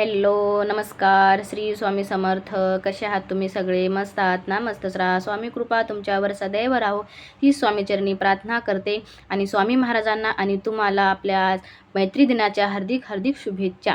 Hello नमस्कार. श्री स्वामी समर्थ. कसे आहात तुम्ही सगळे? मस्त आहात ना? मस्तच राहा. स्वामी कृपा तुमच्यावर सदैव राहो. ही स्वामीचरणी प्रार्थना करते आणि स्वामी महाराजांना आणि तुम्हाला आपल्या मैत्री दिनाच्या हार्दिक हार्दिक शुभेच्छा.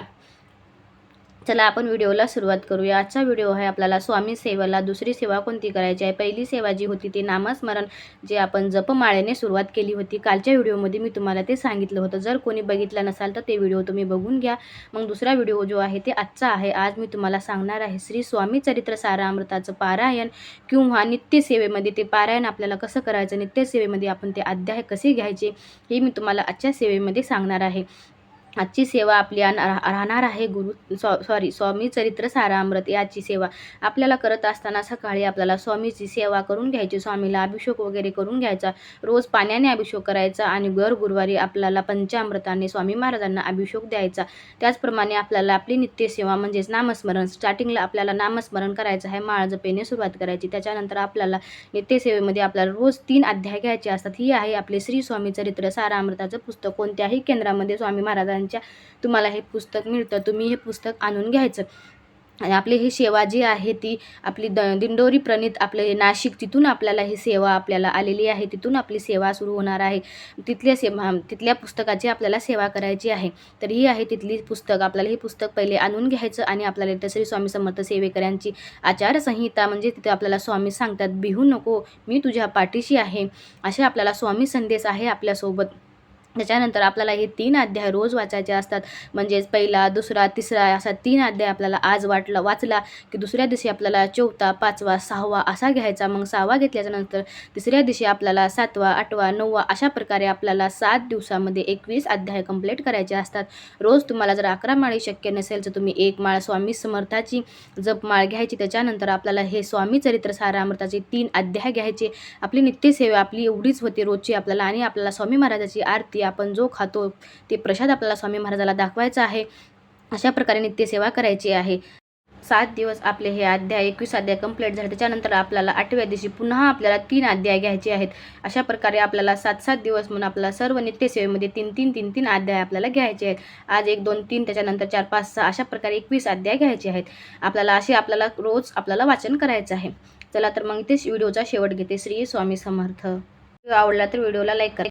चला आपण व्हिडिओला सुरुवात करूया. आजचा व्हिडिओ आहे आपल्याला स्वामी सेवेला. दुसरी सेवा कोणती करायची आहे? पहिली सेवा जी होती ती नामस्मरण जे आपण जपमाळेने सुरुवात केली होती. कालच्या व्हिडिओमध्ये मी तुम्हाला ते सांगितलं होतं. जर कोणी बघितलं नसाल तर ते व्हिडिओ तुम्ही बघून घ्या. मग दुसरा व्हिडिओ जो आहे ते आजचा आहे. आज मी तुम्हाला सांगणार आहे श्री स्वामी चरित्र सारामृताचं पारायण किंवा नित्यसेवेमध्ये ते पारायण आपल्याला कसं करायचं? नित्यसेवेमध्ये आपण ते अध्याय कसे घ्यायचे? हे मी तुम्हाला आजच्या सेवेमध्ये सांगणार आहे. आजची सेवा आपली रा- राहणार आहे गुरु सॉ सॉरी स्वामी चरित्र सारामृत याची सेवा आपल्याला करत असताना सकाळी आपल्याला स्वामीची सेवा करून घ्यायची स्वामीला अभिषेक वगैरे करून घ्यायचा रोज पाण्याने अभिषेक करायचा आणि दर गुरुवारी आपल्याला पंचामृताने स्वामी महाराजांना अभिषेक द्यायचा. त्याचप्रमाणे आपल्याला आपली नित्यसेवा म्हणजेच नामस्मरण स्टार्टिंगला आपल्याला नामस्मरण करायचं आहे माळ जपेने सुरुवात करायची. त्याच्यानंतर आपल्याला नित्यसेवेमध्ये आपल्याला रोज तीन अध्याय घ्यायचे असतात. ही आहे आपले श्री स्वामी चरित्र सारामृताचं पुस्तक. कोणत्याही केंद्रामध्ये स्वामी महाराजांनी महाराजांच्या तुम्हाला हे पुस्तक मिळतं तुम्ही हे पुस्तक आणून घ्यायचं. आणि आपली ही सेवा जी आहे ती आपली द दिंडोरी प्रणित आपले नाशिक तिथून आपल्याला ही सेवा आपल्याला आलेली आहे तिथून आपली सेवा सुरू होणार आहे. तिथल्या सेवा तिथल्या पुस्तकाची आपल्याला सेवा करायची आहे. तर ही आहे तिथली पुस्तक आपल्याला हे पुस्तक पहिले आणून घ्यायचं आणि आपल्याला इथं श्री स्वामी समर्थ सेवेकऱ्यांची आचारसंहिता म्हणजे तिथे आपल्याला स्वामी सांगतात बिहू नको मी तुझ्या पाठीशी आहे. असे आपल्याला स्वामी संदेश आहे आपल्यासोबत. त्याच्यानंतर आपल्याला हे तीन अध्याय रोज वाचायचे असतात. म्हणजेच पहिला दुसरा तिसरा असा तीन अध्याय आपल्याला आज वाटला वाचला की दुसऱ्या दिवशी आपल्याला चौथा पाचवा सहावा असा घ्यायचा. मग सहावा घेतल्याच्यानंतर तिसऱ्या दिवशी आपल्याला सातवा आठवा नववा अशा प्रकारे आपल्याला सात दिवसामध्ये एकवीस अध्याय कंप्लीट करायचे असतात. रोज तुम्हाला जर अकरा माळी शक्य नसेल तर तुम्ही एक माळ स्वामी समर्थाची जपमाळ घ्यायची. त्याच्यानंतर आपल्याला हे स्वामी चरित्र सारामृताचे तीन अध्याय घ्यायचे. आपली नित्यसेवा आपली एवढीच होती रोजची आपल्याला आणि आपल्याला स्वामी महाराजाची आरती आपण जो खातो ते प्रसाद आपल्याला स्वामी महाराजाला दाखवायचा आहे. अशा प्रकारे नित्यसेवा करायची आहे. सात दिवस आपले हे अध्याय एकवीस अध्याय कंप्लीट झाले. त्याच्यानंतर आपल्याला आठव्या दिवशी पुन्हा आपल्याला तीन अध्याय घ्यायचे आहेत. अशा प्रकारे आपल्याला सात सात दिवस म्हणून आपल्याला सर्व नित्यसेवेमध्ये तीन तीन तीन तीन अध्याय आपल्याला घ्यायचे आहेत. आज एक दोन तीन त्याच्यानंतर चार पाच सहा अशा प्रकारे एकवीस अध्याय घ्यायचे आहेत. आपल्याला असे आपल्याला रोज आपल्याला वाचन करायचं आहे. चला तर मग इथेच व्हिडिओचा शेवट घेते. श्री स्वामी समर्थ. आवडला तर व्हिडिओला लाईक करा.